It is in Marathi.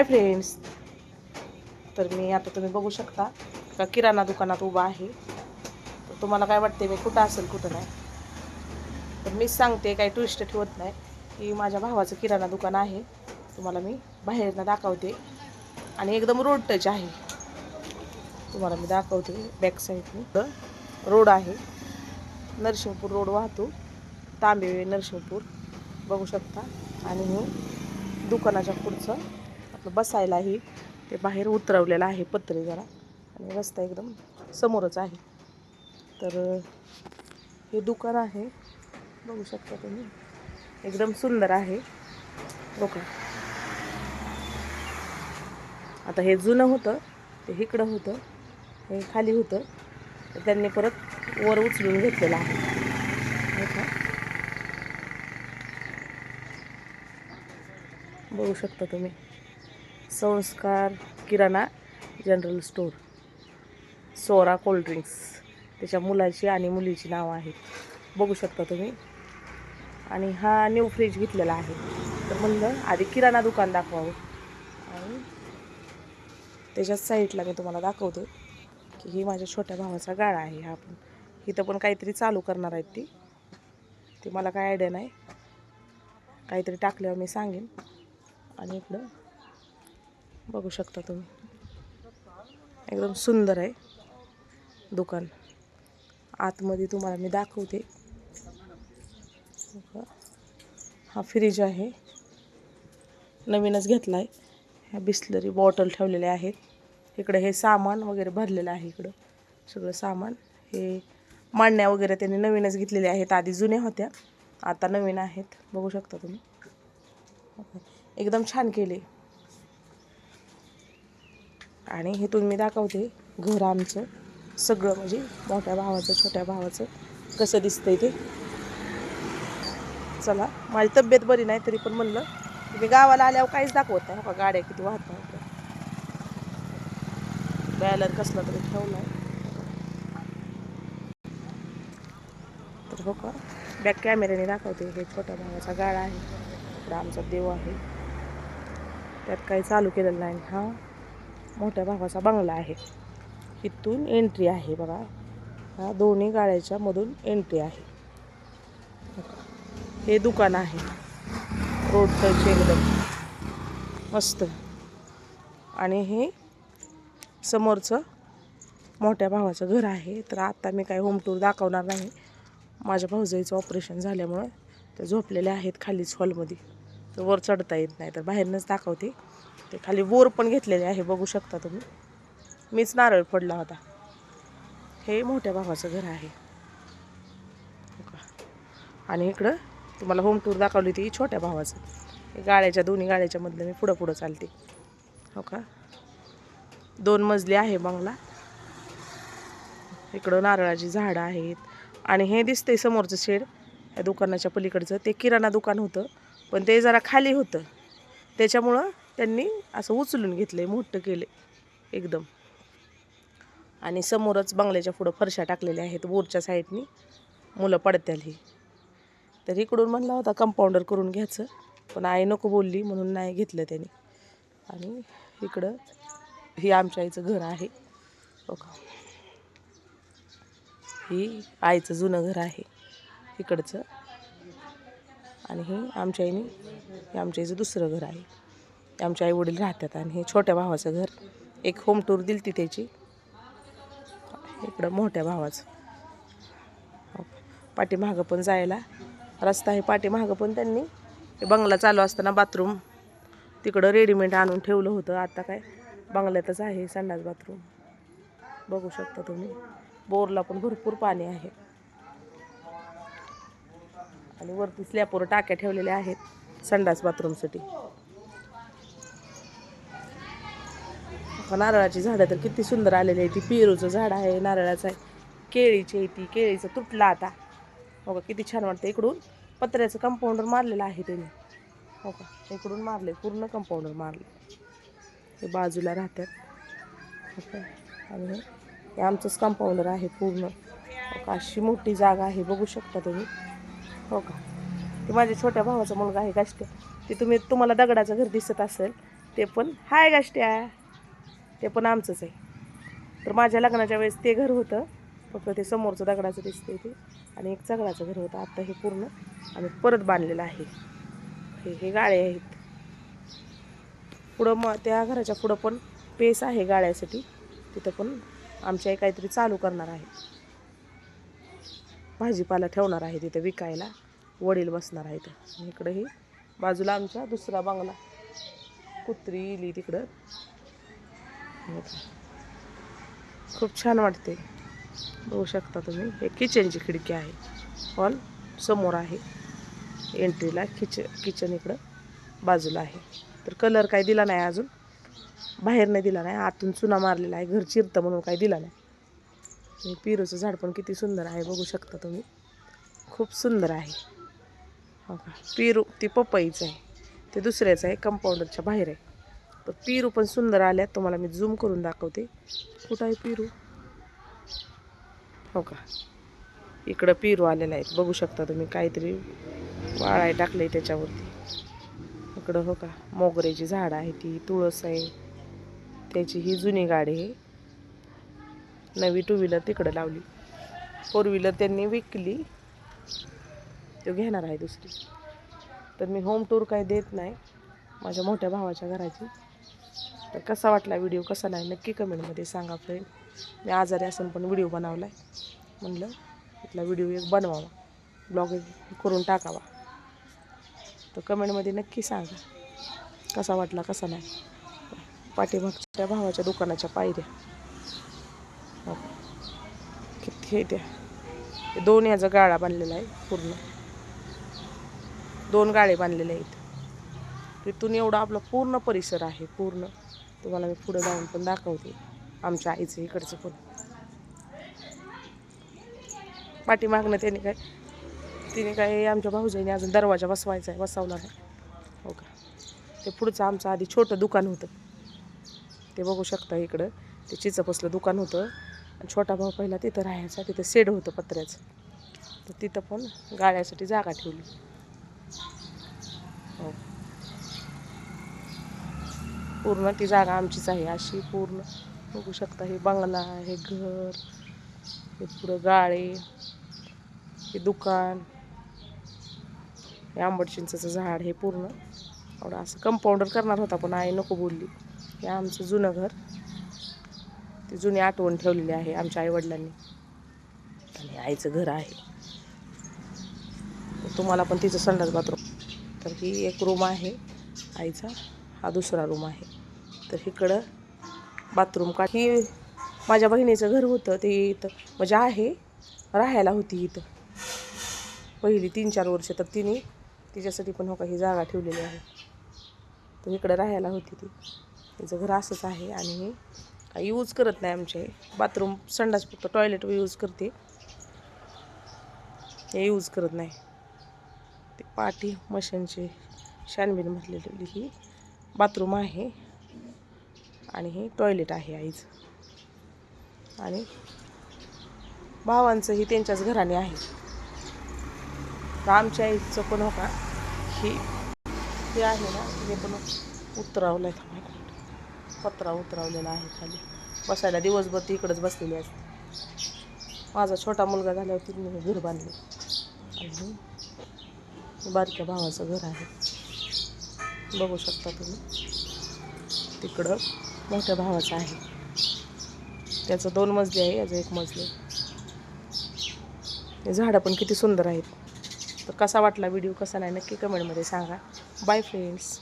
हाय फ्रेंड्स तर मी आता तुम्ही बघू शकता का किराणा दुकानात उभा आहे. तर तुम्हाला काय वाटते मी कुठं असेल कुठं नाही. तर मीच सांगते काही टुरिस्ट ठेवत नाही. की माझ्या भावाचं किराणा दुकान आहे. तुम्हाला मी बाहेरनं दाखवते. आणि एकदम रोड टच आहे. तुम्हाला मी दाखवते बॅक साईडने रोड आहे. नरसिंहपूर रोड वाहतो. तांबेवे नरसिंहपूर. बघू शकता. आणि मी दुकानाच्या पुढचं आपलं बसायलाही ते बाहेर उतरवलेलं आहे पत्रे जरा. आणि रस्ता एकदम समोरच आहे. तर हे दुकान आहे. बघू शकता तुम्ही. एकदम सुंदर आहे. बघा. आता हे जुनं होतं. ते इकडं होतं. हे खाली होतं. तर त्यांनी परत वर उचलून घेतलेलं आहे. का? बघू शकता तुम्ही. संस्कार किराणा जनरल स्टोअर सोरा कोल्ड्रिंक्स त्याच्या मुलाची आणि मुलीची नावं आहेत. बघू शकता तुम्ही. आणि हा न्यू फ्रीज घेतलेला आहे. तर म्हणलं आधी किराणा दुकान दाखवावं. आणि त्याच्याच साईडला मी तुम्हाला दाखवते की ही माझ्या छोट्या भावाचा गाळा आहे हा पण. इथं पण काहीतरी चालू करणार आहेत ती. ती मला काय आयडिया नाही. काहीतरी टाकल्यावर मी सांगेन. आणि इकडं बघू शकता तुम्ही. एकदम सुंदर आहे दुकान. आतमध्ये तुम्हाला मी दाखवते. हा फ्रीज आहे. नवीनच घेतला आहे ह्या बिस्लरी बॉटल ठेवलेल्या आहेत. इकडे हे सामान वगैरे भरलेलं आहे इकडं. सगळं सामान. हे मांडण्या वगैरे त्यांनी नवीनच घेतलेल्या आहेत. आधी जुन्या होत्या. आता नवीन आहेत. बघू शकता तुम्ही. एकदम छान केले. आणि हे तुम्ही दाखवते घर आमचं. सगळं म्हणजे मोठ्या भावाचं छोट्या भावाचं कसं दिसतंय ते. चला माझी तब्येत बरी नाही तरी पण म्हणलं मी गावाला आल्यावर काहीच दाखवत नाही. हो का गाड्या किती वाहत नाही बॅलर कसला तरी ठेवला तर हो का बॅक कॅमेऱ्याने दाखवते हे छोट्या भावाचा गाळा आहे. इकडं आमचा देव आहे. त्यात काही चालू केलेलं नाही. हा. मोठ्या भावाचा बंगला आहे. इथून एंट्री आहे बघा. हा दोन्ही गाड्याच्या मधून एंट्री आहे. हे दुकान आहे. रोड टच एकदम. मस्त. आणि हे समोरचं मोठ्या भावाचं घर आहे. तर आता मी काय होम टूर दाखवणार नाही. माझ्या भाऊजाईचं ऑपरेशन झाल्यामुळं ते झोपलेले आहेत खालीच हॉलमध्ये तर वर चढता येत नाही तर बाहेरनंच दाखवते. ते खाली बोर पण घेतलेले आहे बघू शकता तुम्ही. मीच नारळ पडला होता. हे मोठ्या भावाचं घर आहे. का? आणि इकडं तुम्हाला होम टूर दाखवली होती छोट्या भावाचं. गाळ्याच्या दोन्ही गाळ्याच्यामधलं मी पुढं पुढं चालते. हो का? दोन मजली आहे बंगला इकडं नारळाची झाडं आहेत. आणि हे दिसतंय समोरचं शेड. या दुकानाच्या पलीकडचं. ते किराणा दुकान होतं. पण ते जरा खाली होतं. त्याच्यामुळं त्यांनी असं उचलून घेतलं आहे मोठं केलं एकदम. आणि समोरच बंगल्याच्या पुढं फरशा टाकलेल्या आहेत बोरच्या साईडनी मुलं पडत्याली तर इकडून म्हणला होता कंपाऊंडर करून घ्यायचं पण आई नको बोलली म्हणून नाही घेतलं त्याने. आणि इकडं ही आमच्या आईचं घर आहे. हो का? ही आईचं जुनं घर आहे. इकडचं आणि हे आमच्या आईने हे आमच्या आईचं दुसरं घर आहे. आमच्या आई वडील राहतात आणि हे छोट्या भावाचं घर. एक होम टूर दिली ती त्याची. इकडं मोठ्या भावाचं. हो, पाठीमागं पण जायला रस्ता आहे. पाठीमागं पण त्यांनी हे बंगला चालू असताना बाथरूम तिकडं रेडीमेड आणून ठेवलं होतं. आता काय बंगल्यातच आहे संडास बाथरूम. बघू शकता तुम्ही. बोरला पण भरपूर पाणी आहे. आणि वरती स्लॅपवर टाक्या ठेवलेल्या आहेत संडास बाथरूमसाठी नारळाची झाडं तर किती सुंदर आलेली आहे. ती पेरूचं झाड आहे नारळाचं आहे. केळीची आहे ती केळीचं तुटलं आता. हो का किती छान वाटतं इकडून. पत्र्याचं कंपाऊंडर मारलेलं आहे त्यांनी. हो का इकडून मारले पूर्ण कंपाऊंडर मारले हे बाजूला राहतात हो आणि हे- आमचंच कंपाऊंडर आहे पूर्ण. हो अशी मोठी जागा आहे बघू शकता तुम्ही. हो का? ते माझ्या छोट्या भावाचा मुलगा आहे गाष्ट्या. ते तुम्ही तुम्हाला दगडाचं घर दिसत असेल ते पण हाय गाष्ट्या. ते पण आमचंच आहे. तर माझ्या लग्नाच्या वेळेस ते घर होतं फक्त ते समोरचं दगडाचं दिसते ते आणि एक चगडाचं घर होतं. आत्ता हे पूर्ण आम्ही परत बांधलेलं आहे. हे हे गाळे आहेत. पुढं मग त्या घराच्या पुढं पण पेस आहे गाळ्यासाठी. तिथं पण आमच्या काहीतरी चालू करणार आहे. भाजीपाला ठेवणार आहे तिथं विकायला. वडील बसणार आहेत. इकडंही इकडं ही बाजूला आमच्या दुसरा बंगला. कुत्री इली तिकडं. खूप छान वाटते. बघू शकता तुम्ही. हे किचनची खिडकी आहे. हॉल समोर आहे. एंट्रीला किच किचन इकडं बाजूला आहे. तर कलर काय दिला नाही अजून. बाहेर नाही दिला नाही. आतून चुना मारलेला आहे. घर चिरतं म्हणून काही दिला नाही. हे पिरूचं झाड पण किती सुंदर आहे बघू शकता तुम्ही. खूप सुंदर आहे. हो का? पिरू ती पपईचं आहे. ते दुसऱ्याचं आहे कंपाऊंडरच्या बाहेर आहे. तर पिरू पण सुंदर आल्यात तुम्हाला मी झूम करून दाखवते. कुठं आहे पिरू? हो का? इकडं पिरू आलेला आहेत बघू शकता तुम्ही काहीतरी वाळाय टाकलं आहे त्याच्यावरती. इकडं हो का? मोगऱ्याची झाडं आहे ती तुळस आहे. त्याची ही जुनी गाडी आहे. नवी टू व्हीलर तिकडं लावली. फोर व्हीलर त्यांनी विकली. तो घेणार आहे दुसरी. तर मी होम टूर काही देत नाही. माझ्या मोठ्या भावाच्या घराची. तर कसा वाटला व्हिडिओ कसा नाही नक्की कमेंटमध्ये सांगा फ्रेंड मी आजारी असून पण व्हिडिओ बनवला आहे म्हणलं इथला व्हिडिओ एक बनवावा. ब्लॉग एक करून टाकावा. तर कमेंटमध्ये नक्की सांगा. कसा वाटला कसा नाही. पाठीमागच्या भावाच्या दुकानाच्या पायऱ्या. हे त्या दोन याचा गाळा बांधलेला आहे पूर्ण. दोन गाळे बांधलेले आहेत. तिथून एवढा आपला पूर्ण परिसर आहे पूर्ण. तुम्हाला मी पुढे जाऊन पण दाखवते. आमच्या आईचं इकडचं पण. पाठीमागणं त्याने काय तिने काय आमच्या भाऊजाईने अजून दरवाजा बसवायचा आहे बसवला नाही. हो का? ते पुढचं आमचं आधी छोटं दुकान होतं. ते बघू शकता इकडं. ते चिचपसलं दुकान होतं. छोटा भाऊ पहिला तिथं राहायचा तिथं शेड होतं पत्र्याचं. तर तिथं पण गाळ्यासाठी जागा ठेवली. हो. पूर्ण ती जागा आमचीच आहे अशी पूर्ण. बघू शकता हे बंगला हे घर हे पुढं गाळे हे दुकान हे आंबट चिंचचं झाड हे पूर्ण. एवढं असं कंपाऊंडर करणार होता पण आई नको बोलली. हे आमचं जुनं घर. ती जुनी आठवण ठेवलेली आहे आमच्या आईवडिलांनी. आणि आईचं घर आहे. तुम्हाला पण तिचं संडास बाथरूम. तर ही एक रूम आहे आईचा. हा दुसरा रूम आहे. तर इकडं बाथरूम का ही माझ्या बहिणीचं घर होतं. ते इथं म्हणजे आहे. राहायला होती इथं. पहिली तीन चार वर्ष तर तिने तिच्यासाठी पण हो का ही जागा ठेवलेली आहे. तर इकडं राहायला होती ती. तिचं घर असंच आहे आणि काही यूज करत नाही आमचे. बाथरूम संडास फक्त टॉयलेट यूज करते. हे यूज करत नाही. ते पाठी मशीनची शानबीन म्हटलेली ही बाथरूम आहे. आणि हे टॉयलेट आहे आईचं आणि भावांचंही त्यांच्याच घराने आहे. तर आमच्या आईचं पण हो का? ही हे आहे ना हे पण उतरावलं आहे पत्रा उतरावलेला आहे खाली. बसायला दिवसभर ती इकडंच बसलेली असते. माझा छोटा मुलगा झाल्यावर तिने घर बांधले. आणि बारक्या भावाचं घर आहे. बघू शकता तुम्ही. तिकडं मोठ्या भावाचं आहे. त्याचं दोन मजली आहे याचं एक मजली हे झाडं पण किती सुंदर आहेत. तर कसा वाटला व्हिडिओ कसा नाही नक्की कमेंटमध्ये सांगा. Bye friends